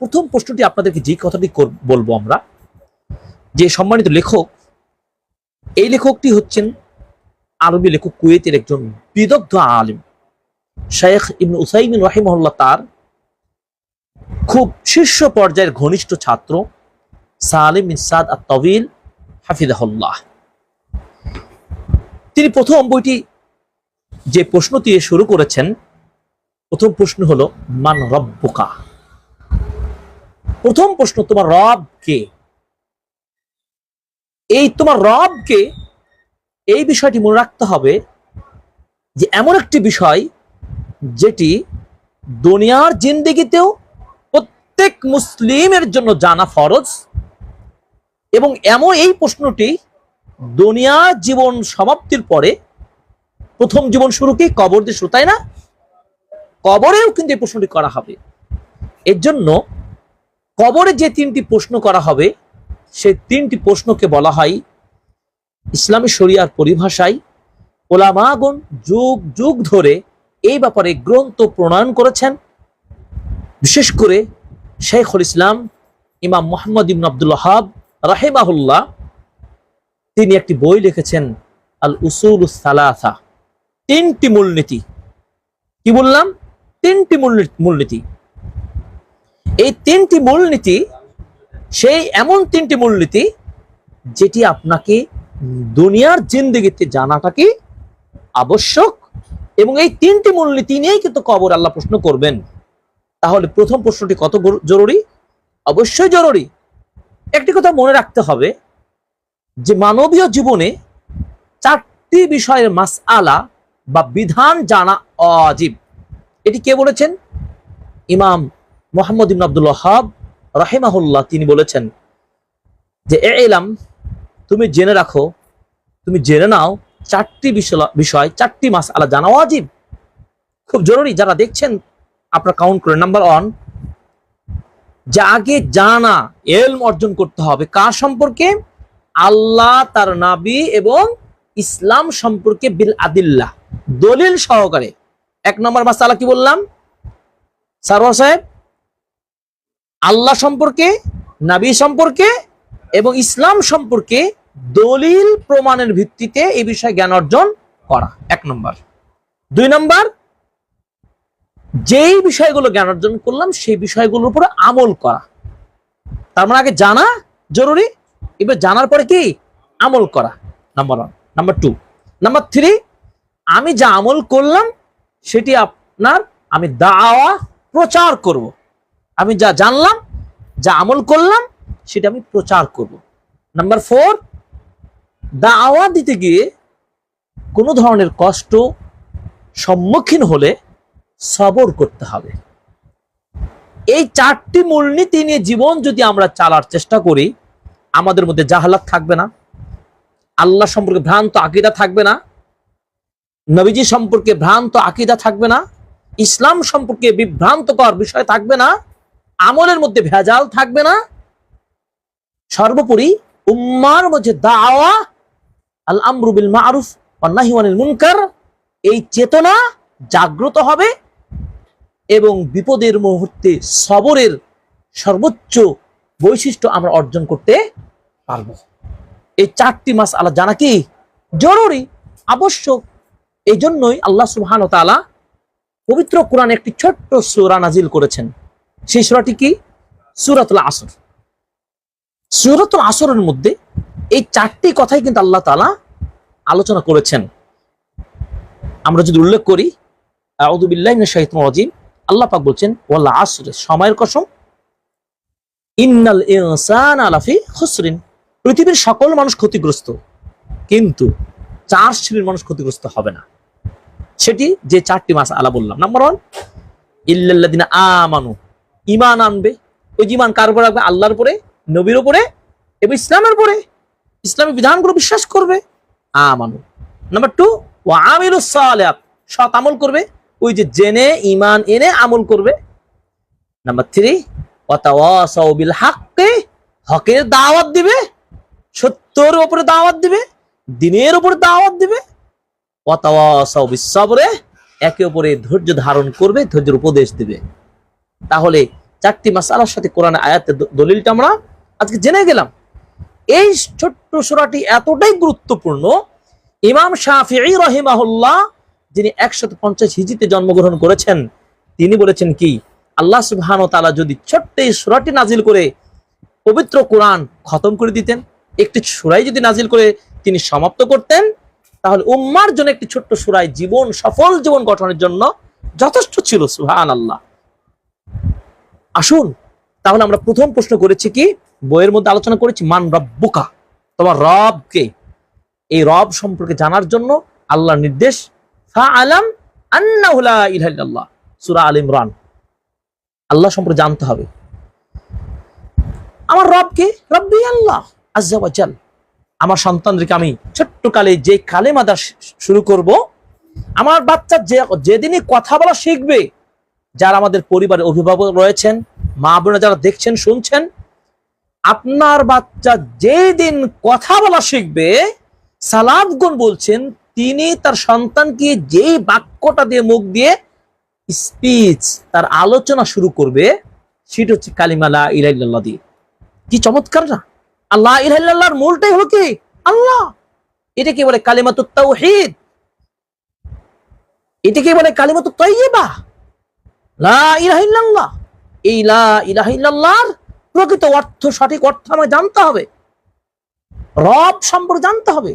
প্রথম প্রশ্নটি আপনাদেরকে যে কথাটি বলব আমরা, যে সম্মানিত লেখক, এই লেখকটি হচ্ছেন আরবি লেখক কুয়েতের একজন বিদগ্ধ আলিম। শেখ ইবন উসাইমিন রাহিমহল্লা তার খুব শীর্ষ পর্যায়ের ঘনিষ্ঠ ছাত্র সালিম ইসাদ আর তবিল হাফিজাহুল্লাহ। তিনি প্রথম বইটি যে প্রশ্ন দিয়ে শুরু করেছেন, প্রথম প্রশ্ন হলো, মান রব্বুকা? প্রথম প্রশ্ন, তোমার রব কে? এই তোমার রব কে, এই বিষয়টি মনে রাখতে হবে যে এমন একটি বিষয় যেটি দুনিয়ার জিন্দিগিতেও প্রত্যেক মুসলিমের জন্য জানা ফরজ এবং এমন এই প্রশ্নটি দুনিয়ার জীবন সমাপ্তির পরে প্রথম জীবন শুরু কি? কবর দিয়ে শুরু, তাই না? কবরেও কিন্তু এই প্রশ্নটি করা হবে। এর জন্য কবরে যে তিনটি প্রশ্ন করা হবে, সেই তিনটি প্রশ্নকে বলা হয় ইসলামী শরিয়ার পরিভাষায় ওলামাগণ যুগ যুগ ধরে এই ব্যাপারে গ্রন্থ প্রণয়ন করেছেন। বিশেষ করে শেখুল ইসলাম ইমাম মোহাম্মদ ইবন আব্দুল হাব রাহেমাহুল্লাহ, তিনি একটি বই লিখেছেন আল উসুল সালাসা। তিনটি মূলনীতি। কি বললাম? তিনটি মূলনী- মূলনীতি। এই তিনটি মূলনীতি, সেই এমন তিনটি মূলনীতি যেটি আপনাকে দুনিয়ার জিন্দগিতে জানাটা কি আবশ্যক এবং এই তিনটি মূলনীতি নিয়েই কিন্তু কবর আল্লাহ প্রশ্ন করবেন। তাহলে প্রথম প্রশ্নটি কত জরুরি? অবশ্যই জরুরি। একটি কথা মনে রাখতে হবে যে মানবীয় জীবনে চারটি বিষয়ের মাস আলা বা বিধান জানা অজীব এটি কে বলেছেন? ইমাম মোহাম্মদ ইবন আব্দুল হাব রাহেমাহুল্লাহ, তিনি বলেছেন যে, এ এলাম তুমি জেনে রাখো, তুমি জেনে নাও, চারটি বিষয়- চারটি মাস আলা জানা অজীব খুব জরুরি, যারা দেখছেন, আপনার কাউন্ট করে নাম্বার ওয়ান যে আগে জানা, এলম অর্জন করতে হবে, কার সম্পর্কে? আল্লাহ, তার নাবি এবং ইসলাম সম্পর্কে বিল আদিল্লাহ, দলিল সহকারে। এক নম্বর মাস মাসালা কি বললাম? সারোয়ার সাহেব আল্লাহ সম্পর্কে, নাবি সম্পর্কে এবং ইসলাম সম্পর্কে দলিল প্রমাণের ভিত্তিতে এই বিষয়ে জ্ঞান অর্জন করা। এক নম্বর। দুই নম্বর, যেই বিষয়গুলো জ্ঞান অর্জন করলাম, সেই বিষয়গুলোর উপরে আমল করা। তার মানে আগে জানা জরুরি, এবার জানার পরে কি? আমল করা। Number one number two number three আমি যা আমল করলাম, সেটি আপনার, আমি দাওয়া প্রচার করব। আমি যা জানলাম, যা আমল করলাম, সেটা আমি প্রচার করব। নাম্বার ফোর দাওয়া দিতে গিয়ে কোনো ধরনের কষ্ট সম্মুখীন হলে সবর করতে হবে। এই চারটি মূলনীতি নিয়ে জীবন যদি আমরা চালার চেষ্টা করি, আমাদের মধ্যে জাহালাত থাকবে না, আল্লাহ সম্পর্কে ভ্রান্ত আকিদা থাকবে না, নবীজি সম্পর্কে ভ্রান্ত আকিদা থাকবে না, ইসলাম সম্পর্কে বিভ্রান্তকর বিষয় থাকবে না আমলের মধ্যে ভেজাল থাকবে না। সর্বোপরি উম্মার মধ্যে দাওয়া আল আমরু বিল মারুফ অন্নাহি ওয়ানিল মুনকার, এই চেতনা জাগ্রত হবে এবং বিপদের মুহূর্তে সবরের সর্বোচ্চ বৈশিষ্ট্য আমরা অর্জন করতে পারব। এই চারটি মাস আল্লাহ জানা কি? জরুরি, আবশ্যক। এই জন্যই আল্লাহ সুবহান তাআলা পবিত্র কোরআন একটি ছোট্ট সূরা নাজিল করেছেন। সেই সূরাটি কি? সূরাতুল আসর। সূরাতুল আসরের মধ্যে এই চারটি কথাই কিন্তু আল্লাহ তাআলা আলোচনা করেছেন। আমরা যদি উল্লেখ করি আল্লাহ পাক বলছেন সময়ের কসম। ইন্নাল ইনসানা লাফি খুসরিন। পৃথিবীর সকল মানুষ ক্ষতিগ্রস্ত, কিন্তু চার শ্রেণির মানুষ ক্ষতিগ্রস্ত হবে না। সেটি যে চারটি মাস আলা বললাম। নাম্বার ওয়ান ইল্লাল্লাদিনা আমানু ইমান আনবে, ওই ইমান কার উপরে রাখবে? আল্লাহর উপরে, নবীর উপরে এবং ইসলামের উপরে। ইসলামী বিধানগুলো বিশ্বাস করবে। আমানু। নাম্বার টু ও আমিরু সৎ আমল করবে। ওই যে জেনে ইমান এনে আমল করবে। নাম্বার থ্রি ওয়াতাওয়াসাউ বিল হাক্কে। হকের দাওয়াত দিবে। সত্যের উপরে দাওয়াত দিবে। দিনের উপরে দাওয়াত দিবে। সাবরে। একে অপরে ধৈর্য ধারণ করবে, ধৈর্যের উপদেশ দিবে। তাহলে চারটি মাসালার সাথে কোরআনে আয়াতের দলিলটা আমরা আজকে জেনে গেলাম। এই ছোট্ট সূরাটি এতটাই গুরুত্বপূর্ণ, ইমাম শাফিঈ রহিমাহুল্লাহ যিনি একশত পঞ্চাশ হিজিতে জন্মগ্রহণ করেছেন, তিনি বলেছেন কি, আল্লাহ সুবহান তালা যদি ছোট্ট এই সূরাটি নাজিল করে পবিত্র কোরআন খতম করে দিতেন, একটি সুরাই যদি নাজিল করে তিনি সমাপ্ত করতেন, তাহলে উম্মার জন্য একটি ছোট্ট সূরায় জীবন, সফল জীবন গঠনের জন্য যথেষ্ট ছিল সুহান আল্লাহ আসুন, তাহলে আমরা প্রথম প্রশ্ন করেছি কি? বইয়ের মধ্যে আলোচনা করেছি মান রব্বুকা তোমার রবকে এই রব সম্পর্কে জানার জন্য আল্লাহর নির্দেশ আলাম ইল্লাল্লাহ, সূরা আল ইমরান। আল্লাহ সম্পর্কে জানতে হবে। আমার রবকে রব্বি আল্লাহ আজ্জা ওয়া আমার সন্তানদেরকে আমি ছোট্ট কালে যে কালেমা দা শুরু করব, আমার বাচ্চা যে, যেদিনই কথা বলা শিখবে যারা আমাদের পরিবারের অভিভাবক রয়েছেন, মা বোনেরা যারা দেখছেন, শুনছেন, আপনার বাচ্চা যেদিন কথা বলা শিখবে সালাদগুন বলছেন, তিনি তার সন্তানকে যেই বাক্যটা দিয়ে মুখ দিয়ে স্পিচ তার আলোচনা শুরু করবে, সেটা হচ্ছে কালিমালা ইলাইল্লাহ দিয়ে। কি চমৎকার না? আল্লাহ ইলাইল্লাহর মূলটাই হলো কি? আল্লাহ। এটা কি বলে কালিমাতুত তাওহীদ? এটা কি বলে কালিমাতুত তাইয়্যিবা? লা ইলাহা এই লা ইলাহা ইল্লাল্লাহর প্রকৃত অর্থ, সঠিক অর্থ আমায় জানতে হবে। রব সম্পর্কে জানতে হবে।